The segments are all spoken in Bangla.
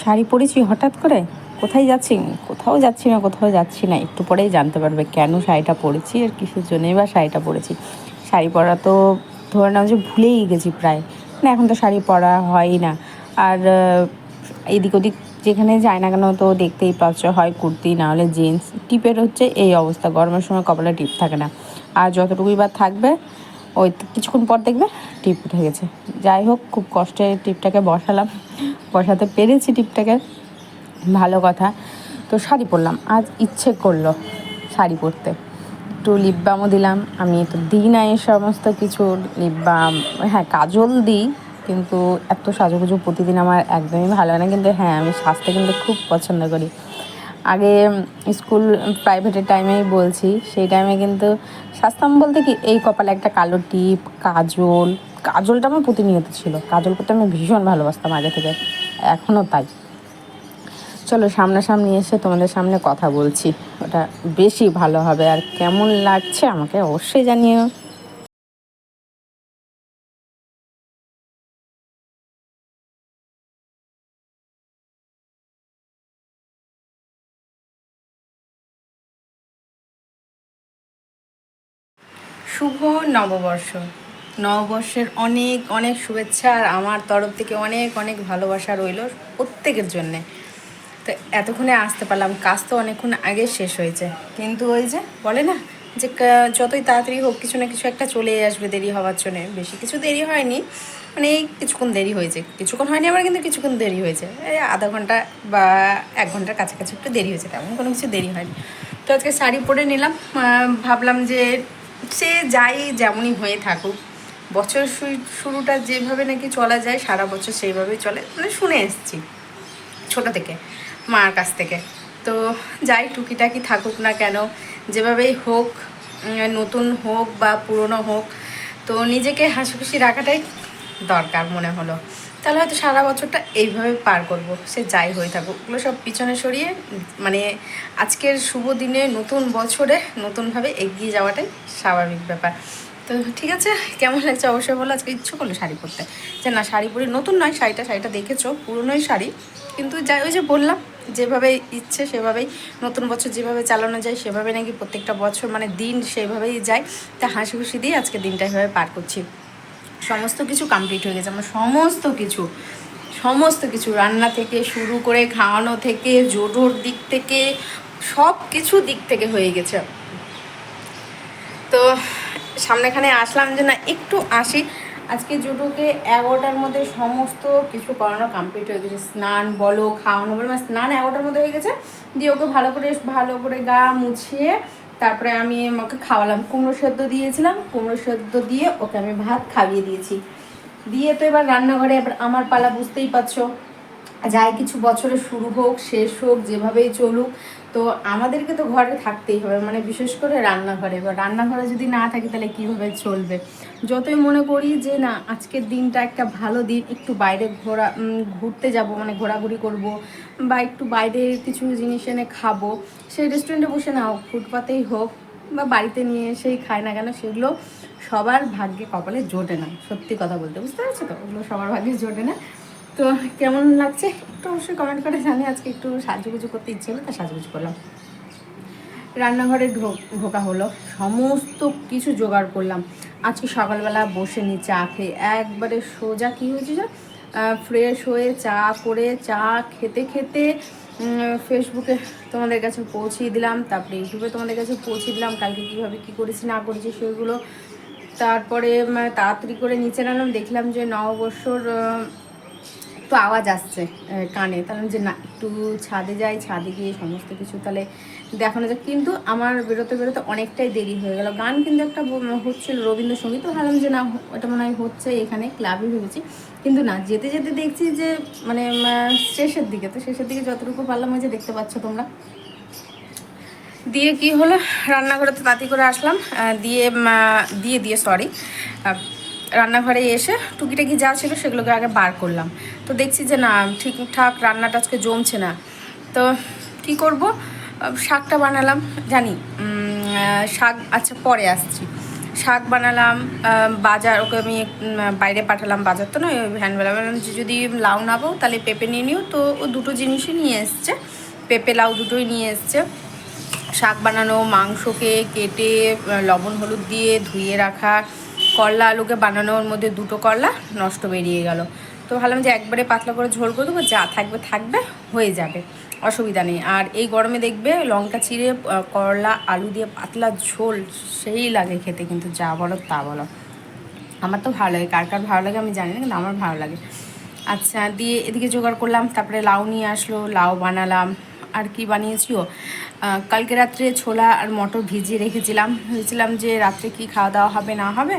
শাড়ি পরেছি হঠাৎ করে? কোথায় যাচ্ছি? কোথাও যাচ্ছি না, কোথাও যাচ্ছি না। একটু পরেই জানতে পারবে কেন শাড়িটা পরেছি আর কিসের জন্যই বা শাড়িটা পরেছি। শাড়ি পরা তো ধরে নাও যে ভুলেই গেছি প্রায়। মানে এখন তো শাড়ি পরা হয়ই না। আর এদিক ওদিক যেখানে যায় না কেন তো দেখতেই পাচ্ছ, হয় কুর্তি, না হলে জিন্স টিপের হচ্ছে এই অবস্থা। গরমের সময় কপালে টিপ থাকে না। আর যতটুকুই বা থাকবে ওই কিছুক্ষণ পর দেখবে টিপ উঠে গেছে। যাই হোক, খুব কষ্টে টিপটাকে বসালাম। বসাতে পেরেছি টিপটাকে। ভালো কথা। তো শাড়ি পরলাম। আজ ইচ্ছে করল শাড়ি পরতে। একটু লিপ বামও দিলাম। আমি তো দিই না এই সমস্ত কিছু। লিপ বাম হ্যাঁ কাজল দিই, কিন্তু এত সাজুগুজু প্রতিদিন আমার একদমই ভালো লাগে না। কিন্তু হ্যাঁ আমি সাজতে কিন্তু খুব পছন্দ করি। আগে স্কুল প্রাইভেটের টাইমেই বলছি, সেই টাইমে কিন্তু সাজতাম বলতে কি, এই কপালে একটা কালো টিপ, কাজল, কাজলটা আমার প্রতিনিয়ত ছিল। কাজল করতে আমি ভীষণ ভালোবাসতাম আগে থেকে এখনও তাই। চলো সামনাসামনি এসে তোমাদের সামনে কথা বলছি, ওটা বেশি ভালো হবে আর কেমন লাগছে আমাকে অবশ্যই জানিও। শুভ নববর্ষ। নববর্ষের অনেক অনেক শুভেচ্ছা আর আমার তরফ থেকে অনেক অনেক ভালোবাসা রইল প্রত্যেকের জন্যে। তো এতক্ষণে আসতে পারলাম, কাজ তো অনেকক্ষণ আগে শেষ হয়েছে। কিন্তু ওই যে বলে না যে যতই তাড়াতাড়ি হোক কিছু না কিছু একটা চলে আসবে দেরি হওয়ার জন্যে। বেশি কিছু দেরি হয়নি মানে এই কিছুক্ষণ দেরি হয়েছে। কিছুক্ষণ হয়নি আবার কিন্তু কিছুক্ষণ দেরি হয়েছে। এই আধা ঘণ্টা বা এক ঘণ্টার কাছাকাছি একটু দেরি হয়েছে, তেমন কোনো কিছু দেরি হয়নি। তো আজকে শাড়ি পরে নিলাম ভাবলাম যে সে যাই যেমনই হয়ে থাকুক, বছর শুরুটা যেভাবে নাকি চলা যায়, সারা বছর সেইভাবেই চলে। মানে শুনে এসেছি, ছোট থেকে, মার কাছ থেকে। তো যাই টুকিটাকি থাকুক না কেন, যেভাবেই হোক নতুন হোক বা পুরনো হোক, তো নিজেকে হাসি খুশি রাখাটাই দরকার মনে হলো। তাহলে হয়তো সারা বছরটা এইভাবে পার করব, সে যাই হয়ে থাকুক। ওগুলো সব পিছনে সরিয়ে মানে আজকের শুভ দিনে নতুন বছরে নতুনভাবে এগিয়ে যাওয়াটাই স্বাভাবিক ব্যাপার। তো ঠিক আছে, কেমন লাগছে অবশ্যই বলো, আজকে ইচ্ছে করল শাড়ি পরতে। যে না, শাড়ি পরি, নতুন নয়, শাড়িটা শাড়িটা দেখেছ, পুরনোই শাড়ি। কিন্তু যাই, ওই যে বললাম, যেভাবে ইচ্ছে সেভাবেই, নতুন বছর যেভাবে চালানো যায়, সেভাবে নাকি প্রত্যেকটা বছর মানে দিন সেভাবেই যায়। তা হাসি খুশি দিয়ে আজকে দিনটা এভাবে পার করছি। সমস্ত কিছু কমপ্লিট হয়ে গেছে। আমার সমস্ত কিছু সমস্ত কিছু, রান্না থেকে শুরু করে খাওয়ানো থেকে জোডোর দিক থেকে সব কিছু দিক থেকে হয়ে গেছে। তো সামনেখানে আসলাম যে না, একটু আসি। আজকে জুটোকে এগারোটার মধ্যে সমস্ত কিছু করানো কমপ্লিট হয়ে গেছে। স্নান বলো, খাওয়ানো বলো মানে স্নান এগারোটার মধ্যে হয়ে গেছে। দিয়ে ওকে ভালো করে ভালো করে গা মুছিয়ে তারপরে আমি ওকে খাওয়ালাম, কুমড়ো সেদ্ধ দিয়েছিলাম, কুমড়ো সেদ্ধ দিয়ে ওকে আমি ভাত খাইয়ে দিয়েছি। দিয়ে তো এবার রান্নাঘরে এবার আমার পালা বুঝতেই পারছ, যাই কিছু বছরে শুরু হোক, শেষ হোক, যেভাবেই চলুক, তো আমাদেরকে তো ঘরে থাকতেই হবে মানে বিশেষ করে রান্নাঘরে। এবার রান্নাঘরে যদি না থাকি তাহলে কীভাবে চলবে? যতই মনে করি যে না, আজকের দিনটা একটা ভালো দিন, একটু বাইরে ঘোরা ঘুরতে যাব মানে ঘোরাঘুরি করব বা একটু বাইরে কিছু জিনিস এনে খাব সেই রেস্টুরেন্টে বসে না হোক, ফুটপাতেই হোক বা বাড়িতে নিয়ে এসেই খায় না কেন, সেগুলো সবার ভাগ্যে কপালে জোটে না। সত্যি কথা বলতে, বুঝতে পারছ তো? ওগুলো সবার ভাগ্যে জোটে না। তো কেমন লাগছে? একটু অবশ্যই কমেন্ট করে জানি আজকে একটু সাজুগুজু করতে ইচ্ছে হলো তা সাজুগুজু করলাম। রান্নাঘরে ঢোক হলো। সমস্ত কিছু জোগাড় করলাম। আজকে সকালবেলা বসে নি চা খেয়ে, একবারে সোজা কী হয়েছে যে ফ্রেশ হয়ে চা করে, চা খেতে খেতে ফেসবুকে তোমাদের কাছে পৌঁছিয়ে দিলাম, তারপরে ইউটিউবে তোমাদের কাছে পৌঁছে দিলাম, কালকে কীভাবে কী করেছি, না করেছি সেগুলো। তারপরে তাড়াতাড়ি করে নিচে নামলাম, দেখলাম যে নববর্ষর একটু আওয়াজ আসছে কানে। তাহলে যে না, একটু ছাদে যাই, ছাদে গিয়ে সমস্ত কিছু তাহলে দেখানো যায় কিন্তু আমার বেরোতে বেরোতে অনেকটাই দেরি হয়ে গেল। গান কিন্তু একটা হচ্ছিল রবীন্দ্রসঙ্গীত। তো ভাবলাম যে না ওটা মনে হয় হচ্ছে এখানে ক্লাবে ভেবেছি। কিন্তু না, যেতে যেতে দেখছি যে মানে শেষের দিকে। তো শেষের দিকে যতটুকু পারলাম ওই যে দেখতে পাচ্ছ তোমরা। দিয়ে কি হলো? রান্নাঘরে তো তাঁতি করে আসলাম। দিয়ে দিয়ে দিয়ে সরি রান্নাঘরে এসে টুকিটাকি যা ছিল সেগুলোকে আগে বার করলাম। তো দেখছি যে না, ঠিকঠাক রান্নাটা আজকে জমছে না। তো কি করব? শাকটা বানালাম, জানি শাক আচ্ছা পরে আসছি। শাক বানালাম বাজার, ওকে আমি বাইরে পাঠালাম বাজার তো নয় ভ্যানবেলা যদি লাউ না পাও তাহলে পেঁপে নিয়ে নিও। তো ও দুটো জিনিসই নিয়ে এসছে, পেঁপে লাউ দুটোই নিয়ে এসছে। শাক বানানো, মাংসকে কেটে লবণ, হলুদ দিয়ে ধুয়ে রাখা করলা আলুকে বানানোর মধ্যে দুটো করলা, নষ্ট বেরিয়ে গেল। তো ভাবলাম যে একবারে পাতলা করে ঝোল করে দেবো, যা থাকবে থাকবে, হয়ে যাবে, অসুবিধা নেই। আর এই গরমে দেখবে লঙ্কা চিড়ে করলা, আলু দিয়ে পাতলা ঝোল, সেই লাগে খেতে, কিন্তু যা বলো তা বলো। আমার তো ভালো লাগে, কার কার ভালো লাগে আমি জানি না, কিন্তু আমার ভালো লাগে। আচ্ছা দিয়ে এদিকে জোগাড় করলাম, তারপরে লাউ নিয়ে আসলো, লাউ বানালাম আর কি বানিয়েছিও। কালকে রাত্রে ছোলা আর মটর ভিজিয়ে রেখেছিলাম। ভেবেছিলাম যে রাত্রে কি খাওয়া দাওয়া হবে না হবে।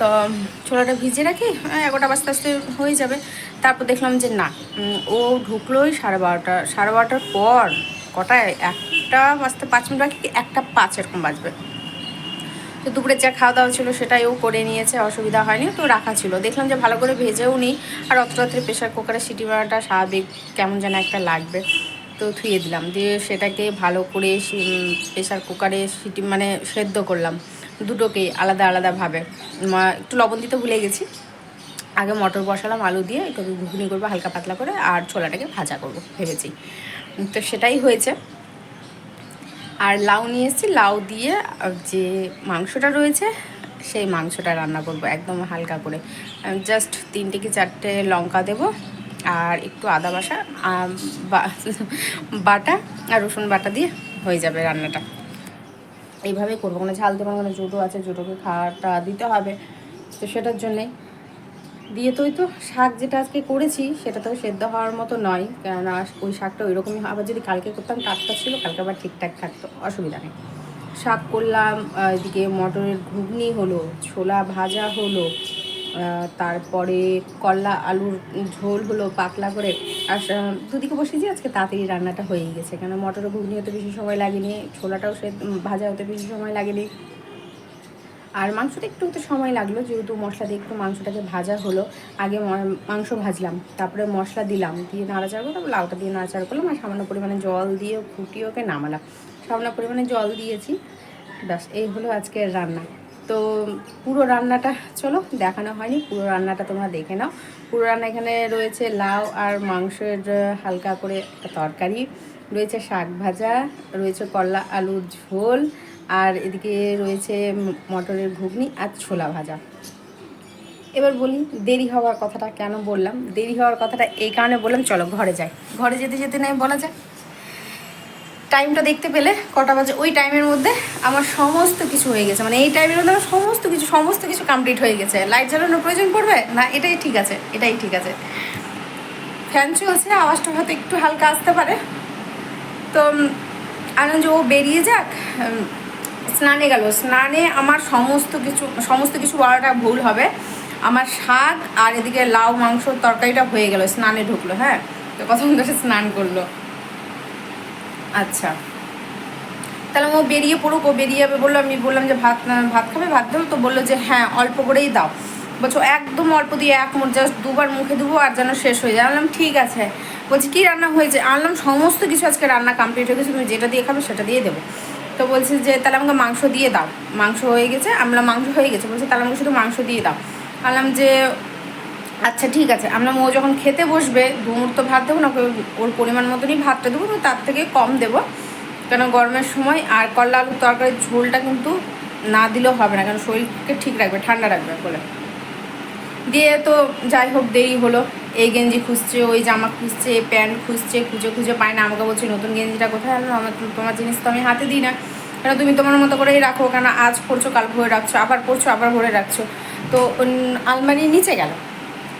তো ছোলাটা ভিজিয়ে রাখি আহ, এগারোটা বাজতে আস্তে হয়ে যাবে। তারপর দেখলাম যে না ও ঢুকলোই সাড়ে বারোটা সাড়ে বারোটার পর কটায়? একটা বাজতে পাঁচ মিনিট কি একটা পাঁচ এরকম বাজবে। তো দুপুরে যা খাওয়া দাওয়া ছিল সেটাই ও করে নিয়েছে অসুবিধা হয়নি তো রাখা ছিল। দেখলাম যে ভালো করে ভেজেও নিই আর অত রাত্রে প্রেশার কুকারে সিটি মারাটা স্বাভাবিক কেমন যেন একটা লাগবে। তো ধুয়ে দিলাম। দিয়ে সেটাকে ভালো করে প্রেশার কুকারে সিটি মানে সেদ্ধ করলাম। দুটোকেই আলাদা আলাদাভাবে একটু লবণ দিতে ভুলে গেছি। আগে মটর বসালাম, আলু দিয়ে একটু ঘুগনি করব হালকা পাতলা করে, আর ছোলাটাকে ভাজা করব ভেবেছি। তো সেটাই হয়েছে। আর লাউ নিয়ে এসেছি। লাউ দিয়ে যে মাংসটা রয়েছে, সেই মাংসটা রান্না করব একদম হালকা করে। জাস্ট তিনটে কি চারটে লঙ্কা দেব আর একটু আদা বাসা বাটা আর রসুন বাটা দিয়ে হয়ে যাবে রান্নাটা। এইভাবে করব কোনো ঝাল দেবো কোনো জুটো আছে জুটোকে খাওয়াটা দিতে হবে, তো সেটার জন্যে দিয়ে তো ওই তো শাক যেটা আজকে করেছি, সেটা তো সেদ্ধ হওয়ার মতো নয়, কেননা ওই শাকটা ওই রকমই আবার যদি কালকে করতাম টাটকা ছিল, কালকে আবার ঠিকঠাক থাকতো, অসুবিধা নেই। শাক করলাম এদিকে মটরের ঘুগনি হলো, ছোলা ভাজা হলো তারপরে করলা আলুর ঝোল হলো পাতলা করে। আর দুদিকে বসেছি আজকে তাড়াতাড়ি রান্নাটা হয়েই গেছে। কেন মটরের ঘুগনি হতে বেশি সময় লাগেনি, ছোলাটাও সে ভাজা হতে বেশি সময় লাগেনি। আর মাংসটা একটু তো সময় লাগল, যেহেতু মশলা দিয়ে একটু মাংসটাকে ভাজা হলো। আগে মাংস ভাজলাম, তারপরে মশলা দিলাম, দিয়ে নাড়াচাড়া করলাম, লাউটা দিয়ে নাড়াচাড়া করলাম, আর সামান্য পরিমাণে জল দিয়ে ফুটিয়ে ওকে নামালাম। সামান্য পরিমাণে জল দিয়েছি, ব্যাস, এই হলো আজকের রান্না। তো পুরো রান্নাটা, চলো দেখানো হয়নি, পুরো রান্নাটা তোমরা দেখে নাও। পুরো রান্না এখানে রয়েছে লাউ আর মাংসের হালকা করে একটা তরকারি, রয়েছে শাক ভাজা, রয়েছে করলা আলুর ঝোল, আর এদিকে রয়েছে মটরের ঘুগনি আর ছোলা ভাজা। এবার বলি, দেরি হওয়ার কথাটা কেন বললাম? দেরি হওয়ার কথাটা এই কারণে বললাম, চলো ঘরে যাই। ঘরে যেতে যেতে নেই বলা যায় টাইমটা দেখতে পেলে কটা বাজে, ওই টাইমের মধ্যে আমার সমস্ত কিছু হয়ে গেছে। মানে এই টাইমের মধ্যে আমার সমস্ত কিছু সমস্ত কিছু কমপ্লিট হয়ে গেছে। লাইট জ্বালানোর প্রয়োজন পড়বে? না, এটাই ঠিক আছে, এটাই ঠিক আছে। ফ্যান চলছে আওয়াজটা হয়তো একটু হালকা আসতে পারে। তো আনন্দ, ও বেরিয়ে যাক। স্নানে গেল। স্নানে আমার সমস্ত কিছু সমস্ত কিছু বলাটা ভুল হবে। আমার শাক আর এদিকে লাউ মাংস তরকারিটা হয়ে গেল। স্নানে ঢুকলো হ্যাঁ? তো ধরে স্নান করল। আচ্ছা। তাহলে ও বেরিয়ে পড়ুক, ও বেরিয়ে যাবে বলল, আমি বললাম যে ভাত ভাত খাবে? ভাত দেবো তো, বলল যে হ্যাঁ অল্প করেই দাও। বলছো, একদম অল্প দিয়ে এক মুঠ, জাস্ট দুবার মুখে দেবো আর যেন শেষ হয়ে যায়। আনলাম ঠিক আছে। বলছি, কী রান্না হয়েছে? আনলাম, সমস্ত কিছু আজকে রান্না কমপ্লিট হয়ে গেছে, তুমি যেটা দিয়ে খাবে সেটা দিয়ে দেবো। তো বলছে যে, তাহলে আমাকে মাংস দিয়ে দাও। মাংস হয়ে গেছে আমরা মাংস হয়ে গেছে। বলছে, তাহলে আমাকে শুধু মাংস দিয়ে দাও। আনলাম যে আচ্ছা ঠিক আছে। আমরা ও যখন খেতে বসবে দু মুহূর্ত ভাত দেবো না ওর পরিমাণ মতনই ভাতটা দেবো তার থেকে কম দেবো। কেন গরমের সময় আর করলা আলুর তরকারির ঝোলটা কিন্তু না দিলেও হবে না কারণ শরীরকে ঠিক রাখবে ঠান্ডা রাখবে বলে। দিয়ে তো যাই হোক দেরি হলো। এই গেঞ্জি খুঁজছে ওই জামা খুঁজছে প্যান্ট খুঁজছে খুঁজে খুঁজে পায় না। আমাকে বলছে নতুন গেঞ্জিটা কোথায় আনলো আমার তো- তোমার জিনিস তো আমি হাতে দিই না। কেন তুমি তোমার মতো করেই রাখো কেন আজ পড়ছো কাল ভরে রাখছো আবার পড়ছো আবার ভরে রাখছো। তো উম, আলমারির নিচে গেল।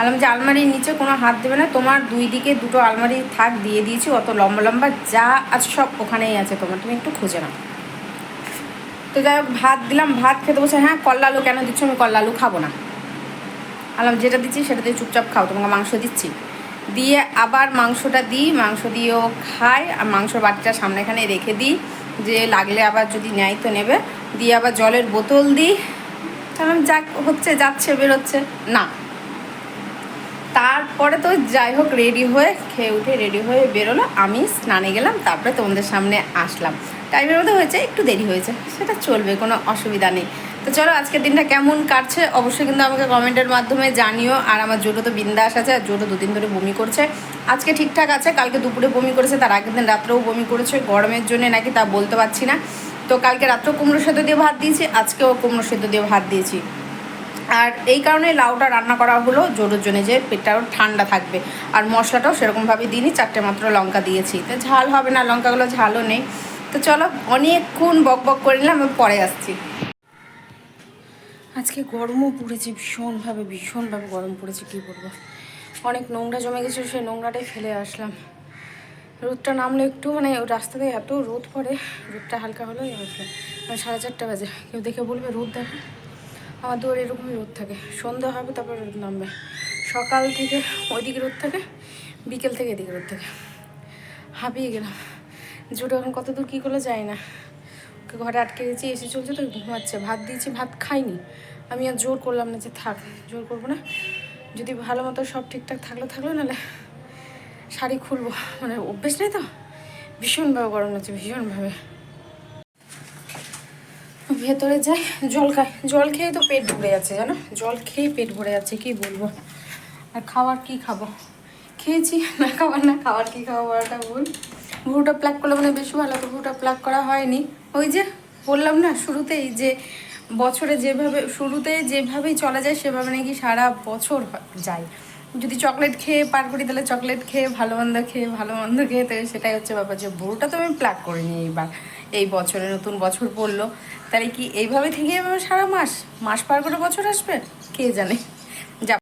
আলাম যে আলমারির নিচে কোনো হাত দেবে না, তোমার দুই দিকে দুটো আলমারি থাক, দিয়ে দিয়েছি, অত লম্বা লম্বা যা আছে সব ওখানেই আছে তোমার, তুমি একটু খুঁজে নাও। তো যাই হোক, ভাত দিলাম, ভাত খেতে বসে হ্যাঁ করলা আলু কেন দিচ্ছ? আমি করলা আলু খাব না। আলাম যেটা দিচ্ছি সেটা দিয়ে চুপচাপ খাও, তোমাকে মাংস দিচ্ছি। দিয়ে আবার মাংসটা দিই, মাংস দিয়েও খায় আর মাংসর বাটিটা সামনে এখানে রেখে দিই, যে লাগলে আবার যদি নেয় তো নেবে। দিয়ে আবার জলের বোতল দিই। কারণ যা হচ্ছে, যাচ্ছে, বেরোচ্ছে। না। তারপরে তো যাই হোক রেডি হয়ে খেয়ে উঠে রেডি হয়ে বেরোলো। আমি স্নানে গেলাম, তারপরে তোমাদের সামনে আসলাম। টাইমের মধ্যে হয়েছে, একটু দেরি হয়েছে, সেটা চলবে, কোনো অসুবিধা নেই। তো চলো, আজকের দিনটা কেমন কাটছে, অবশ্যই কিন্তু আমাকে কমেন্টের মাধ্যমে জানিও। আর আমার জোটো তো বিন্দাস আছে, আর জোটো দুদিন ধরে বমি করছে। আজকে ঠিকঠাক আছে, কালকে দুপুরে বমি করেছে, তার আগের দিন রাত্রেও বমি করেছে। গরমের জন্য নাকি তা বলতে পারছি না। তো কালকে রাত্রেও কুমড়ো সেদ্ধ দিয়ে ভাত দিয়েছি, আজকেও কুমড়ো সেদ্ধ দিয়ে ভাত দিয়েছি। আর এই কারণে লাউটা রান্না করা হলো জোরের জন্য, যে পেটটাও ঠান্ডা থাকবে। আর মশলাটাও সেরকমভাবে দিইনি, চারটে মাত্র লঙ্কা দিয়েছি। তো ঝাল হবে না, লঙ্কাগুলো ঝালও নেই। তো চলো, অনেকক্ষণ বক বক করে নিলাম, আমি পরে আসছি। আজকে গরমও পড়েছে, ভীষণভাবে ভীষণভাবে গরম পড়েছে, কী বলব। অনেক নোংরা জমে গেছে, সেই নোংরাটাই ফেলে আসলাম। রোদটা নামলে একটু মানে রাস্তাতে এত রোদ পড়ে, রোদটা হালকা হলো মানে সাড়ে চারটা বাজে, কেউ দেখে বলবে রোদ দেখে। আমার দুয়ারে এরকমই রোদ থাকে। সন্ধ্যা হবে, তারপর রোদ নামবে। সকাল থেকে ওইদিকে রোদ থাকে, বিকেল থেকে এদিকে রোদ থাকে। হাঁপিয়ে গেলাম। জুটো এখন কত দূর কী করলে যায় না। ওকে ঘরে আটকে গেছি এসে চলছে তো, ঘুমাচ্ছে। ভাত দিয়েছি, ভাত খাইনি। আমি আর জোর করলাম না যে থাক, জোর করব না। যদি ভালো মতো সব ঠিকঠাক থাকলে, থাকল, নাহলে শাড়ি খুলবো। মানে অভ্যেস নেই তো। ভীষণভাবে গরম লাগছে, ভীষণভাবে। ভেতরে যাই, জল খাই। জল খেয়ে তো পেট ভরে যাচ্ছে, জানো? জল খেয়ে পেট ভরে যাচ্ছে, কি বলব? আর খাবার কি খাব? খেয়েছি, না খাবার না খাবার কি খাব বলাটা ভুল ভুরুটা প্লাক করলে মানে বেশি ভালো, তো ভুরুটা প্লাক করা হয়নি। ওই যে বললাম না, শুরুতেই যে বছরে যেভাবে, শুরুতে যেভাবেই চলা যায়, সেভাবে নাকি সারা বছর যায়। যদি চকলেট খেয়ে পার করি, তাহলে চকলেট খেয়ে, ভালো মন্দ খেয়ে, ভালো মন্দ খেয়ে, তো সেটাই হচ্ছে ব্যাপার। যে ভুরুটা তো আমি প্লাক করিনি এইবার। এই বছরে নতুন বছর পড়ল। তাহলে কি এইভাবে থেকে যাবে সারা মাস? মাস পার করে বছর আসবে? কে জানে?